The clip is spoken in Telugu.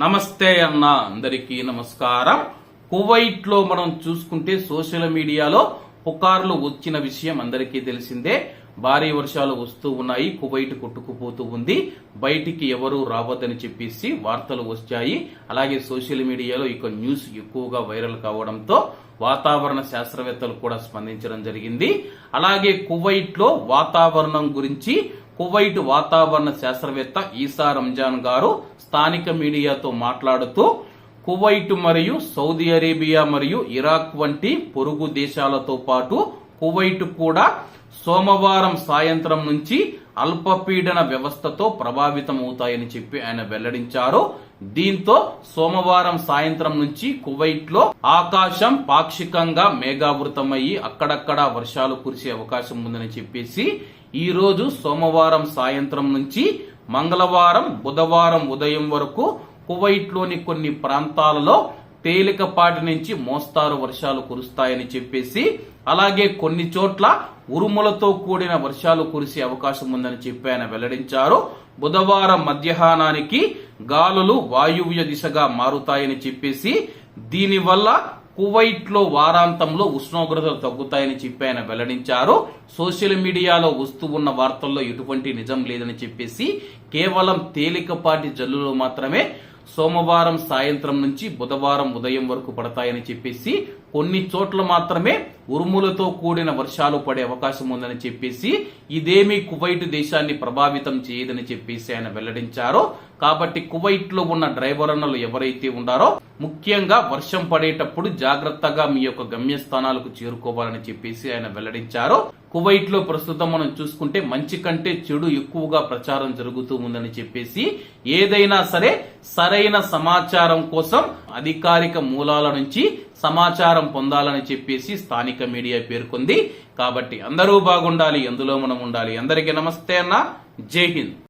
నమస్తే అన్న అందరికీ నమస్కారం. కువైట్లో మనం చూసుకుంటే సోషల్ మీడియాలో పుకార్లు వచ్చిన విషయం అందరికీ తెలిసిందే. భారీ వర్షాలు వస్తూ ఉన్నాయి. కువైట్ కొట్టుకుపోతూ ఉంది. బయటికి ఎవరు రావద్దని చెప్పేసి వార్తలు వచ్చాయి. అలాగే సోషల్ మీడియాలో ఇక న్యూస్ ఎక్కువగా వైరల్ కావడంతో వాతావరణ శాస్త్రవేత్తలు కూడా స్పందించడం జరిగింది. అలాగే కువైట్లో వాతావరణం గురించి కువైట్ వాతావరణ శాస్త్రవేత్త ఈసా రంజాన్ గారు స్థానిక మీడియాతో మాట్లాడుతూ కువైట్ మరియు సౌదీ అరేబియా మరియు ఇరాక్ వంటి పొరుగు దేశాలతో పాటు కువైట్ కూడా సోమవారం సాయంత్రం నుంచి అల్పపీడన వ్యవస్థతో ప్రభావితమవుతాయని చెప్పి ఆయన వెల్లడించారు. దీంతో సోమవారం సాయంత్రం నుంచి కువైట్లో ఆకాశం పాక్షికంగా మేఘావృతమయ్యి అక్కడక్కడ వర్షాలు కురిసే అవకాశం ఉందని చెప్పేసి ఈ రోజు సోమవారం సాయంత్రం నుంచి మంగళవారం బుధవారం ఉదయం వరకు కువైట్లోని కొన్ని ప్రాంతాలలో తేలికపాటి నుంచి మోస్తారు వర్షాలు కురుస్తాయని చెప్పేసి అలాగే కొన్ని చోట్ల ఉరుములతో కూడిన వర్షాలు కురిసే అవకాశం ఉందని చెప్పి ఆయన వెల్లడించారు. బుధవారం మధ్యాహ్నానికి గాలులు వాయువ్య దిశగా మారుతాయని చెప్పేసి దీనివల్ల కువైట్లో వారాంతంలో ఉష్ణోగ్రతలు తగ్గుతాయని చెప్పి ఆయన వెల్లడించారు. సోషల్ మీడియాలో వస్తూ ఉన్న వార్తల్లో ఎటువంటి నిజం లేదని చెప్పేసి కేవలం తేలికపాటి జల్లులు మాత్రమే సోమవారం సాయంత్రం నుంచి బుధవారం ఉదయం వరకు పడతాయని చెప్పేసి కొన్ని చోట్ల మాత్రమే ఉరుములతో కూడిన వర్షాలు పడే అవకాశం ఉందని చెప్పేసి ఇదేమీ కువైట్ దేశాన్ని ప్రభావితం చేయదని చెప్పేసి ఆయన వెల్లడించారు. కాబట్టి కువైట్లో ఉన్న అన్నలు ఎవరైతే ఉన్నారో ముఖ్యంగా వర్షం పడేటప్పుడు జాగ్రత్తగా మీ యొక్క గమ్యస్థానాలకు చేరుకోవాలని చెప్పేసి ఆయన వెల్లడించారు. కువైట్లో ప్రస్తుతం మనం చూసుకుంటే మంచి కంటే చెడు ఎక్కువగా ప్రచారం జరుగుతూ ఉందని చెప్పేసి ఏదైనా సరే సరైన సమాచారం కోసం అధికారిక మూలాల నుంచి సమాచారం పొందాలని చెప్పేసి స్థానిక మీడియా పేర్కొంది. కాబట్టి అందరూ బాగుండాలి అందులో మనం ఉండాలి. అందరికీ నమస్తే అన్న. జై హింద్.